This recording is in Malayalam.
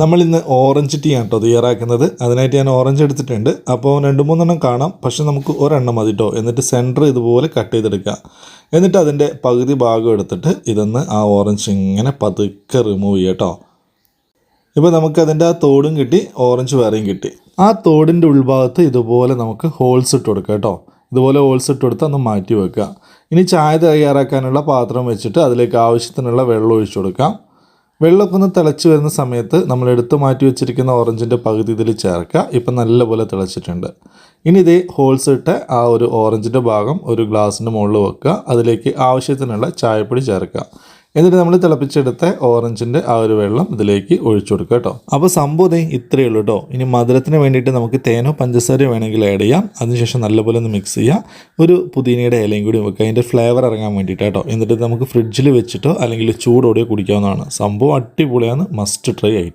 നമ്മൾ ഇന്ന് ഓറഞ്ച് ടീ ആണ് കേട്ടോ തയ്യാറാക്കുന്നത്. അതിനായിട്ട് ഞാൻ ഓറഞ്ച് എടുത്തിട്ടുണ്ട്. അപ്പോൾ രണ്ട് മൂന്നെണ്ണം കാണാം. പക്ഷേ നമുക്ക് ഒരെണ്ണം മതി കേട്ടോ എന്നിട്ട് സെന്റർ ഇതുപോലെ കട്ട് ചെയ്തെടുക്കുക എന്നിട്ട് അതിന്റെ പകുതി ഭാഗം എടുത്തിട്ട് ഇതൊന്ന് ആ ഓറഞ്ച് ഇങ്ങനെ പതുക്കെ റിമൂവ് ചെയ്യുക കേട്ടോ ഇപ്പോൾ നമുക്ക് അതിന്റെ ആ തോടും കിട്ടി ഓറഞ്ച് വേറെയും കിട്ടി. ആ തോടിന്റെ ഉൾഭാഗത്ത് ഇതുപോലെ നമുക്ക് ഹോൾസ് ഇട്ട് കൊടുക്കുക കേട്ടോ ഇതുപോലെ ഹോൾസ് ഇട്ട് കൊടുത്ത് ഒന്ന് മാറ്റി വെക്കുക. ഇനി ചായ തയ്യാറാക്കാനുള്ള പാത്രം വെച്ചിട്ട് അതിലേക്ക് ആവശ്യത്തിനുള്ള വെള്ളം ഒഴിച്ചു കൊടുക്കാം. വെള്ളമൊക്കെ ഒന്ന് തിളച്ച് വരുന്ന സമയത്ത് നമ്മൾ എടുത്ത് മാറ്റി വെച്ചിരിക്കുന്ന ഓറഞ്ചിന്റെ പകുതി ഇതിൽ ചേർക്കുക. ഇപ്പം നല്ലപോലെ തിളച്ചിട്ടുണ്ട്. ഇനി ഇതേ ഹോൾസ് ഇട്ട് ആ ഒരു ഓറഞ്ചിന്റെ ഭാഗം ഒരു ഗ്ലാസിന്റെ മുകളിൽ വെക്കുക. അതിലേക്ക് ആവശ്യത്തിനുള്ള ചായപ്പൊടി ചേർക്കുക. എന്നിട്ട് നമ്മൾ തിളപ്പിച്ചെടുത്ത ഓറഞ്ചിന്റെ ആ ഒരു വെള്ളം ഇതിലേക്ക് ഒഴിച്ചു കൊടുക്കുക കേട്ടോ. അപ്പോൾ സംഭവം ഇത്രയേ ഉള്ളൂ കേട്ടോ. ഇനി മധുരത്തിന് വേണ്ടിയിട്ട് നമുക്ക് തേനോ പഞ്ചസാരയോ വേണമെങ്കിൽ ആഡ് ചെയ്യാം. അതിനുശേഷം നല്ലപോലെ ഒന്ന് മിക്സ് ചെയ്യാം. ഒരു പുതിനയുടെ ഇലയും കൂടി വെക്കുക. അതിന്റെ ഫ്ലേവർ ഇറങ്ങാൻ വേണ്ടിയിട്ട് കേട്ടോ. എന്നിട്ട് നമുക്ക് ഫ്രിഡ്ജിൽ വെച്ചിട്ടോ അല്ലെങ്കിൽ ചൂടോടെയോ കുടിക്കാവുന്നതാണ്. സംഭവം അടിപൊളിയാണ്. മസ്റ്റ് ട്രൈ ആയിട്ട്.